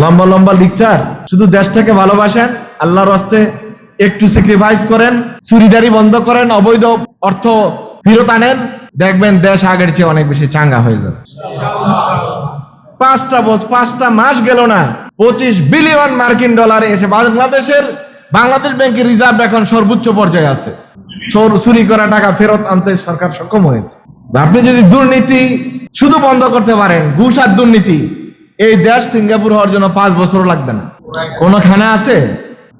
লম্বা লম্বা লিকচার শুধু দেশটাকে ভালোবাসেন, আল্লাহর হস্তে একটু স্যাক্রিফাইস করেন, চুরিদারি বন্ধ করেন, অবৈধ অর্থ ফেরত আনেন। দেখবেন দেশ আগের চেয়ে অনেক বেশি চাঙ্গা হয়ে যাবে। পাঁচটা বছর পাঁচটা মাস গেল না, পঁচিশ বিলিয়ন মার্কিন ডলার এসে বাংলাদেশের বাংলাদেশ ব্যাংকের রিজার্ভ এখন সর্বোচ্চ পর্যায়ে আছে। চোর- করা টাকা ফেরত আনতে সরকার সক্ষম হয়েছে। আপনি যদি দুর্নীতি শুধু বন্ধ করতে পারেন, ঘুষ আর দুর্নীতি এই দেশ সিঙ্গাপুর হওয়ার জন্য পাঁচ বছর লাগবে না। কোন খানা আছে?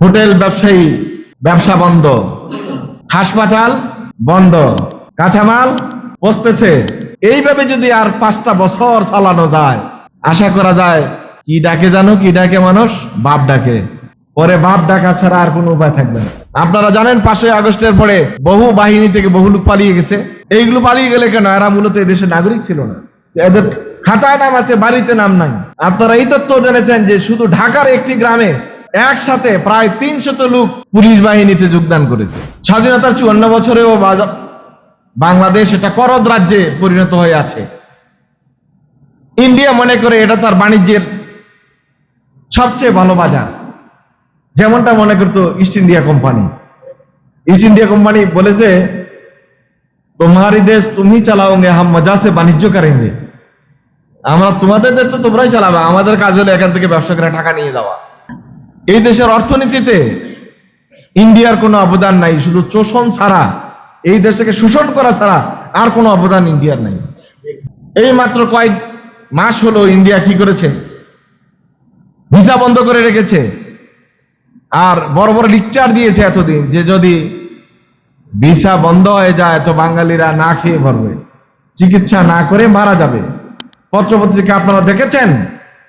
হোটেল ব্যবসায়ী, ব্যবসা বন্ধ। হাসপাতাল বন্ধ। কাঁচামাল পচতেছে এইভাবে যদি আর পাঁচটা বছর চালানো যায়, আশা করা যায়, কি ডাকে জানো, কি ডাকে মানুষ? বাপ ডাকে। পরে বাপ ডাকা ছাড়া আর কোনো উপায় থাকবে না। আপনারা জানেন পাশে আগস্টের পরে বহু বাহিনী থেকে বহু লোক পালিয়ে গেছে। এইগুলো পালিয়ে গেলে কেন? এরা মূলত এদেশের নাগরিক ছিল না। এদের খাতায় নাম আছে, বাড়িতে নাম নাই। আপনারা এই তথ্য জেনেছেন যে শুধু ঢাকার একটি গ্রামে একসাথে প্রায় তিনশত লোক পুলিশ বাহিনীতে যোগদান করেছে। স্বাধীনতার চুয়ান্ন বছরেও বাংলাদেশ এটা করদ রাজ্যে পরিণত হয়ে আছে। ইন্ডিয়া মনে করে এটা তার বাণিজ্যের সবচেয়ে ভালো বাজার। যেমনটা মনে করতো East India company. East India company বলে যে তোমারি দেশ তুমি চালাওগে হাম মজা সে বাণিজ্য করেंगे আমরা তোমাদের দেশ তো তোমরাই চালাবে, আমাদের কাজ হলো এখান থেকে ব্যবসা করে টাকা নিয়ে যাওয়া। এই দেশের অর্থনীতিতে ইন্ডিয়ার কোনো অবদান নাই, শুধু শোষণ ছাড়া, এই দেশটাকে শোষণ করা ছাড়া আর কোনো অবদান ইন্ডিয়ার নাই। এই মাত্র কয়েক মাস হলো ইন্ডিয়া কি করেছে? ভিসা বন্ধ করে রেখেছে। আর বড় বড় লিকচার দিয়েছে এতদিন যে যদি ভিসা বন্ধ হয়ে যায় তো বাঙালিরা না খেয়ে ভরবে চিকিৎসা না করে মারা যাবে। পত্রপত্রিকা আপনারা দেখেছেন?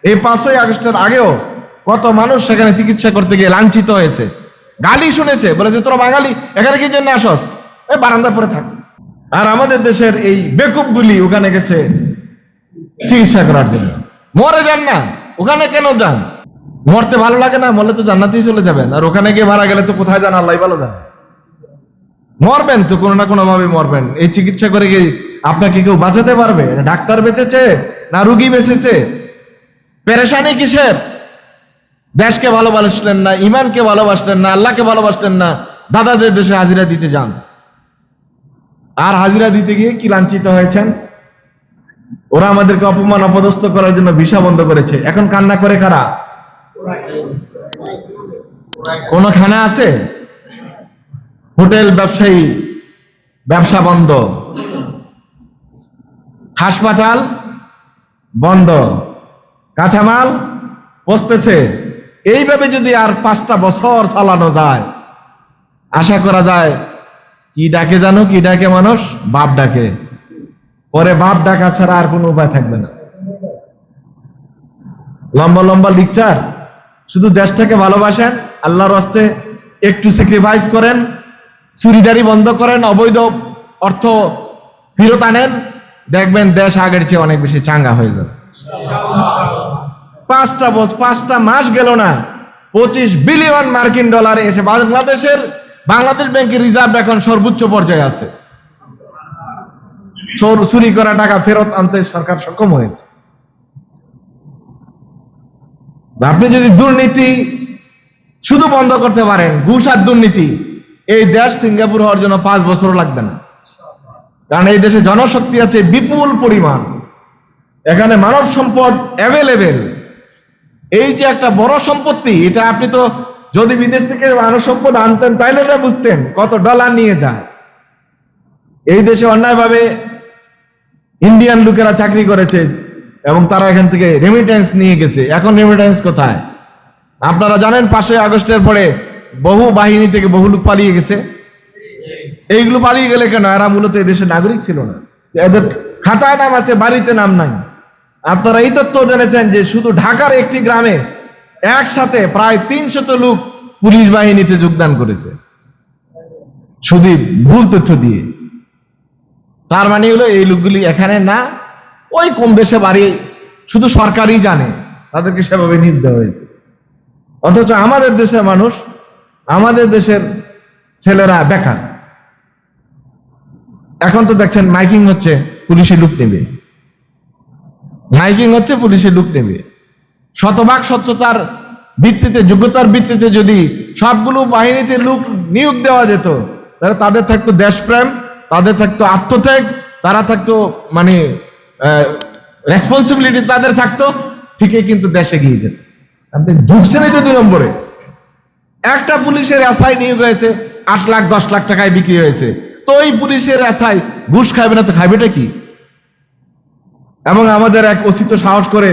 এই পাঁচই আগস্টের আগেও কত মানুষ সেখানে চিকিৎসা করতে গিয়ে লাঞ্ছিত হয়েছে। গালি শুনেছে, বলেছে, তোরা বাঙালি, এখানে কি জন্য আসস? এই বারান্দা পরে থাক। আর আমাদের দেশের এই বেকুবগুলি ওখানে গেছে চিকিৎসা করার জন্য। মরে যান না, ওখানে কেন যান? মরতে ভালো লাগে না, মরলে তো জান্নাতেই চলে যাবেন। আর ওখানে গিয়ে মারা গেলে তো কোথায় যান? আল্লাহ ভালো জানে। মরবেন তো, কোনো না কোনো ভাবে মরবেন। এই চিকিৎসা করে কি আপনাকে কেউ বাঁচাতে পারবে? ডাক্তার বেঁচেছে না রুগী বেঁচেছে? পেরেশানি কিসের? দেশকে ভালোবাসলেন না ইমানকে ভালোবাসলেন না, আল্লাহকে ভালোবাসলেন না, দাদাদের দেশে হাজিরা দিতে যান। আর হাজিরা দিতে গিয়ে কি লাঞ্ছিত হয়েছেন? ওরা আমাদেরকে অপমান, অপদস্থ করার জন্য ভিসা বন্ধ করেছে। এখন কান্না করে কারা? কোন খানা আছে? হোটেল ব্যবসায়ী, ব্যবসা বন্ধ। হাসপাতাল বন্ধ। কাঁচামাল পচতেছে এইভাবে যদি আর পাঁচটা বছর চালানো যায়, আশা করা যায়, কি ডাকে জানো, কি ডাকে মানুষ? বাপ ডাকে। পরে বাপ ডাকা ছাড়া আর কোনো উপায় থাকবে না। লম্বা লম্বা লিকচার। শুধু দেশটাকে ভালোবাসেন, আল্লাহর হস্তে একটু স্যাক্রিফাইস করেন, চুরিদারি বন্ধ করেন, অবৈধ অর্থ ফেরত আনেন দেখবেন দেশ আগের চেয়ে অনেক বেশি চাঙ্গা হয়ে যাবে। পাঁচটা বছর পাঁচটা মাস গেল না, পঁচিশ বিলিয়ন মার্কিন ডলার এসে বাংলাদেশের, বাংলাদেশ ব্যাংকের রিজার্ভ এখন সর্বোচ্চ পর্যায়ে আছে। চুরি করা টাকা ফেরত আনতে সরকার সক্ষম হয়েছে। আপনি যদি দুর্নীতি শুধু বন্ধ করতে পারেন, ঘুষ আর দুর্নীতি, এই দেশ সিঙ্গাপুর হওয়ার জন্য পাঁচ বছর লাগবে না। কারণ এই দেশে জনশক্তি আছে বিপুল পরিমাণ। এখানে মানব সম্পদ অ্যাভেলেবেল এই যে একটা বড় সম্পত্তি, এটা আপনি তো যদি বিদেশ থেকে মানব সম্পদ আনতেন, তাইলে না বুঝতেন কত ডলার নিয়ে যায়। এই দেশে অন্যায়ভাবে ইন্ডিয়ান লোকেরা চাকরি করেছে এবং তারা এখান থেকে রেমিটেন্স নিয়ে গেছে। এখন রেমিটেন্স কোথায়? আপনারা জানেন, পাঁচই আগস্টের পরে বহু বাহিনী থেকে বহু লোক পালিয়ে গেছে। এইগুলো পালিয়ে গেলে কেন? এরা মূলত এদেশের নাগরিক ছিল না। এদের খাতায় নাম আছে, বাড়িতে নাম নাই। আপনারা এই তথ্য জেনেছেন যে শুধু ঢাকার একটি গ্রামে একসাথে প্রায় তিনশত লোক পুলিশ বাহিনীতে যোগদান করেছে। শুধু ভুল তথ্য দিয়ে। তার মানে হলো এই লোকগুলি এখানে না, ওই কম দেশে বাড়ি শুধু সরকারই জানে, তাদেরকে সেভাবে দেওয়া হয়েছে। অথচ আমাদের দেশের মানুষ, আমাদের দেশের ছেলেরা বেকার। এখন তো দেখছেন মাইকিং হচ্ছে, পুলিশে লুক নেবে। মাইকিং হচ্ছে, পুলিশে লুক নেবে। শতভাগ স্বচ্ছতার ভিত্তিতে, যোগ্যতার ভিত্তিতে যদি সবগুলো বাহিনীতে লোক নিয়োগ দেওয়া যেত, তাহলে তাদের থাকতো দেশপ্রেম, তাদের থাকতো আত্মত্যাগ, তারা থাকতো মানে রেসপন্সিবিলিটি তাদের থাকতো, ঠিকই কিন্তু দেশে গিয়ে যেত। আপনি ঢুকছেন এই তো দুই নম্বরে। একটা পুলিশের এসআই নিয়োগ হয়েছে, আট লাখ, দশ লাখ টাকায় বিক্রি হয়েছে। তো ওই পুলিশের এসআই ঘুষ খাইবে না, তো খাইবেটা কি? এবং আমাদের এক অসিত সাহস করে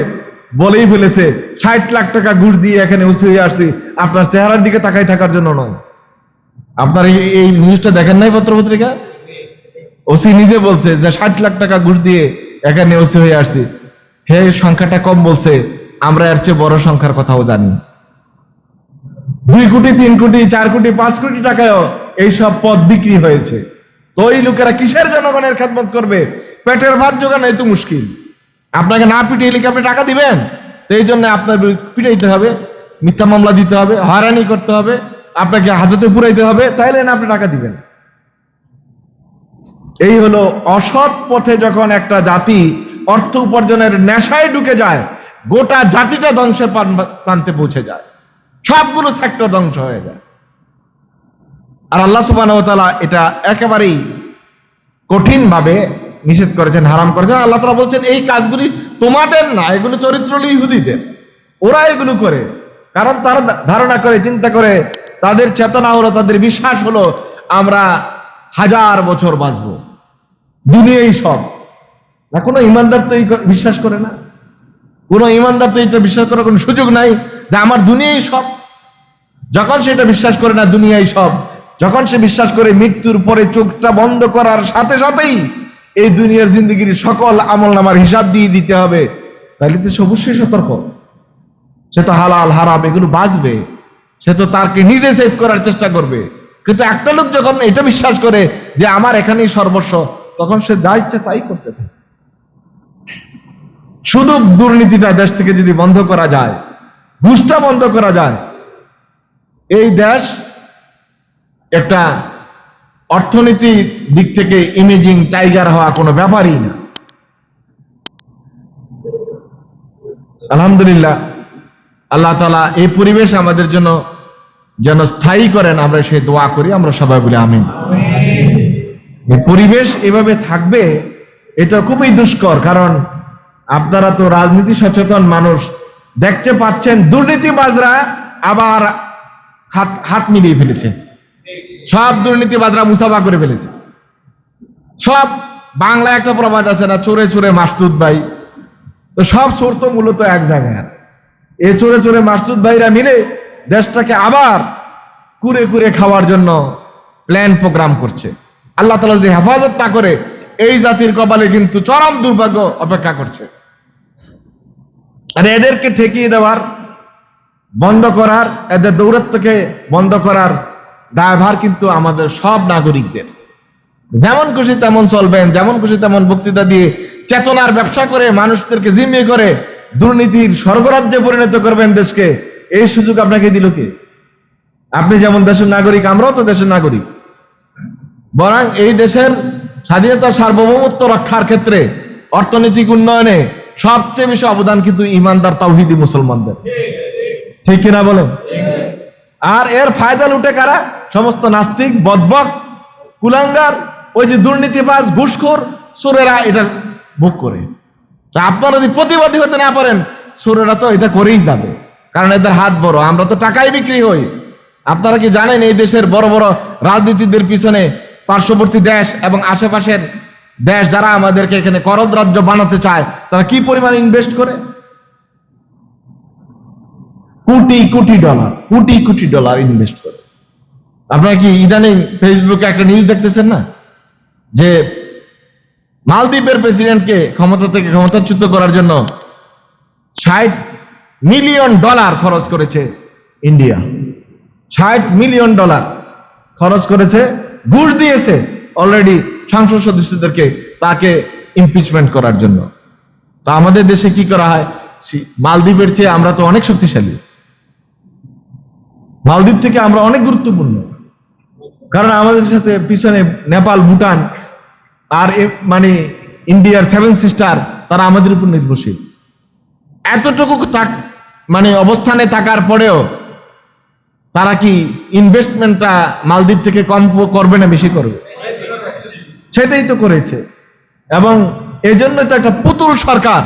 বলেই ফেলেছে, ষাট লাখ টাকা ঘুষ দিয়ে এখানে ওসি হয়ে আসছি, আপনার চেহারার দিকে তাকাই থাকার জন্য নয়। আপনার এই নিউজটা দেখেন নাই পত্রপত্রিকা? ওসি নিজে বলছে যে ষাট লাখ টাকা ঘুষ দিয়ে এখানে ওসি হয়ে আসছি। হে, সংখ্যাটা কম বলছে, আমরা এর চেয়ে বড় সংখ্যার কথাও জানি। দুই কোটি, তিন কোটি, চার কোটি, পাঁচ কোটি টাকায়ও এইসব পদ বিক্রি হয়েছে। তো ওই লোকেরা কিসের জনগণের খেদমত করবে? পেটের ভাত জোগানো এই তো মুশকিল। আপনাকে না পিটিয়ে লিখে আপনি টাকা দিবেন? তো এই জন্য আপনার পিটাইতে হবে, মিথ্যা মামলা দিতে হবে, হয়রানি করতে হবে, আপনাকে হাজতে পুরাইতে হবে, তাইলে না আপনি টাকা দিবেন। এই হলো অসৎ পথে যখন একটা জাতি অর্থ উপার্জনের নেশায় ঢুকে যায়, গোটা জাতিটা ধ্বংসের প্রান্তে পৌঁছে যায়। সবগুলো সেক্টর ধ্বংস হয়ে যায়। আর আল্লাহ সুবাহ এটা একেবারেই কঠিন ভাবে নিষেধ করেছেন, হারাম করেছেন। আল্লাহ তালা বলছেন, এই কাজগুলি তোমাদের না, এগুলো চরিত্র ইহুদিদের। ওরা এগুলো করে। কারণ তারা ধারণা করে, চিন্তা করে, তাদের চেতনা হলো, তাদের বিশ্বাস হলো, আমরা হাজার বছর বাঁচবো। দুনিয়াই সব। না, কোনো ইমানদার তো বিশ্বাস করে না। কোনো ইমানদার তো এটা বিশ্বাস করার কোনো সুযোগ নাই যে আমার দুনিয়াই সব। যখন সেটা বিশ্বাস করে না, দুনিয়াই সব। যখন সে বিশ্বাস করে মৃত্যুর পরে চোখটা বন্ধ করার সাথে সাথেই এই দুনিয়ার জিন্দগির সকল আমল নামার হিসাব দিয়ে দিতে হবে, তাহলে তো অবশ্যই সতর্ক। সে তো হালাল, হারাম এগুলো বাঁচবে। সে তো তারকে নিজে সেভ করার চেষ্টা করবে। কিন্তু একটা লোক যখন এটা বিশ্বাস করে যে আমার এখানেই সর্বস্ব, তখন সে যা ইচ্ছে তাই করতে থাকে শুধু দুর্নীতিটা দেশ থেকে যদি বন্ধ করা যায়, ঘুষটা বন্ধ করা যায়, এই দেশ একটা অর্থনীতির দিক থেকে ইমেজিং টাইগার হওয়া কোনো ব্যাপারই না। আলহামদুলিল্লাহ আল্লাহ তালা এই পরিবেশ আমাদের জন্য যেন স্থায়ী করেন আমরা সেই দোয়া করি আমরা সবাই বলি আমিন। এই পরিবেশ এভাবে থাকবে এটা খুবই দুষ্কর কারণ আপনারা তো রাজনীতি সচেতন মানুষ দেখতে পাচ্ছেন দুর্নীতিবাজরা আবার হাত হাত মিলিয়ে ফেলেছে। সব দুর্নীতিবাদরা মুসাফা করে ফেলেছে। সব বাংলা একটা প্রবাদ আছে না, চোরে চোরে মাসতুদ ভাই। তো সব চোর তো মূলত এক জায়গায়। এ চোরে চোরে মাসতুদ ভাইরা মিলে দেশটাকে আবার কুরে কুরে খাওয়ার জন্য প্ল্যান প্রোগ্রাম করছে। আল্লাহ তালা যদি হেফাজত না করে, এই জাতির কপালে কিন্তু চরম দুর্ভাগ্য অপেক্ষা করছে। আর এদেরকে ঠেকিয়ে দেওয়ার, বন্ধ করার, এদের দৌরত্বকে বন্ধ করার দায়ভার কিন্তু আমাদের সব নাগরিকদের। যেমন খুশি তেমন চলবেন যেমন খুশি তেমন বক্তৃতা দিয়ে চেতনার ব্যবসা করে মানুষদেরকে জিম্মি করে দুর্নীতির স্বর্গরাজ্যে পরিণত করবেন দেশকে এই সুযোগ আপনাকে দিল কে? আপনি যেমন দেশের নাগরিক আমরাও তো দেশের নাগরিক। বরং এই দেশের স্বাধীনতা সার্বভৌমত্ব রক্ষার ক্ষেত্রে অর্থনৈতিক উন্নয়নে সবচেয়ে বেশি অবদান কিন্তু ইমানদার তাওহিদি মুসলমানদের। ঠিক কিনা বলেন? আর এর ফায়দা লুটে কারা? সমস্ত নাস্তিক বদবক কুলাঙ্গার, ওই যে দুর্নীতিবাজ, ঘুষখোর, সুরেরা এটা ভোগ করে। তা আপনারা যদি প্রতিবাদী হতে না পারেন, সুরেরা তো এটা করেই যাবে। কারণ এদের হাত বড়, আমরা তো টাকাই বিক্রি হই। আপনারা কি জানেন এই দেশের বড় বড় রাজনীতিদের পিছনে পার্শ্ববর্তী দেশ এবং আশেপাশের দেশ যারা আমাদেরকে এখানে করদ রাজ্য বানাতে চায়, তারা কি পরিমাণ ইনভেস্ট করে? Crore crore dollar, crore crore dollar invest করে। আপনারা কি ইদানিং ফেসবুকে একটা নিউজ দেখতেছেন না? যে মালদ্বীপের প্রেসিডেন্টকে ক্ষমতা থেকে ক্ষমতাচ্যুত করার জন্য ষাট মিলিয়ন ডলার খরচ করেছে ইন্ডিয়া ষাট মিলিয়ন ডলার খরচ করেছে, ঘুষ দিয়েছে অলরেডি সংসদ সদস্যদেরকে তাকে ইমপিচমেন্ট করার জন্য। তা আমাদের দেশে কি করা হয়? মালদ্বীপের চেয়ে আমরা তো অনেক শক্তিশালী। মালদ্বীপ থেকে আমরা অনেক গুরুত্বপূর্ণ। কারণ আমাদের সাথে পিছনে নেপাল, ভুটান আর মানে ইন্ডিয়ার সেভেন সিস্টার, তারা আমাদের উপর নির্ভরশীল। এতটুকু মানে অবস্থানে থাকার পরেও তারা কি ইনভেস্টমেন্টটা মালদ্বীপ থেকে কম করবে না বেশি করবে? সেটাই তো করেছে। এবং এই জন্য তো একটা পুতুল সরকার,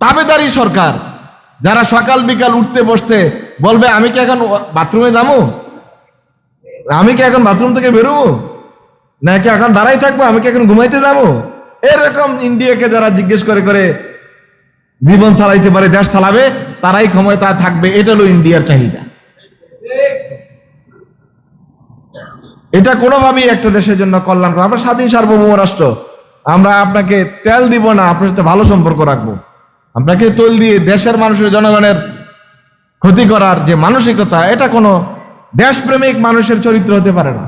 তাবেদারি সরকার, যারা সকাল বিকাল উঠতে বসতে বলবে, আমি কি এখন বাথরুমে যাব? আমি কি এখন বাথরুম থেকে বেরোবো? নাকি এখন দাঁড়াই থাকব? আমি কি এখন ঘুমাইতে যাব? এরকম ইন্ডিয়াকে যারা জিজ্ঞেস করে করে জীবন চালাইতে পারে, দেশ চালাবে, তারাই ক্ষমতা থাকবে। এটা হলো ইন্ডিয়ার চাহিদা। এটা কোনোভাবেই একটা দেশের জন্য কল্যাণ করে। আমরা স্বাধীন সার্বভৌম রাষ্ট্র। আমরা আপনাকে তেল দিব না, আপনার সাথে ভালো সম্পর্ক রাখব। আপনাকে তেল দিয়ে দেশের মানুষের, জনগণের ক্ষতি করার যে মানসিকতা, এটা কোনো দেশপ্রেমিক মানুষের চরিত্র হতে পারে না।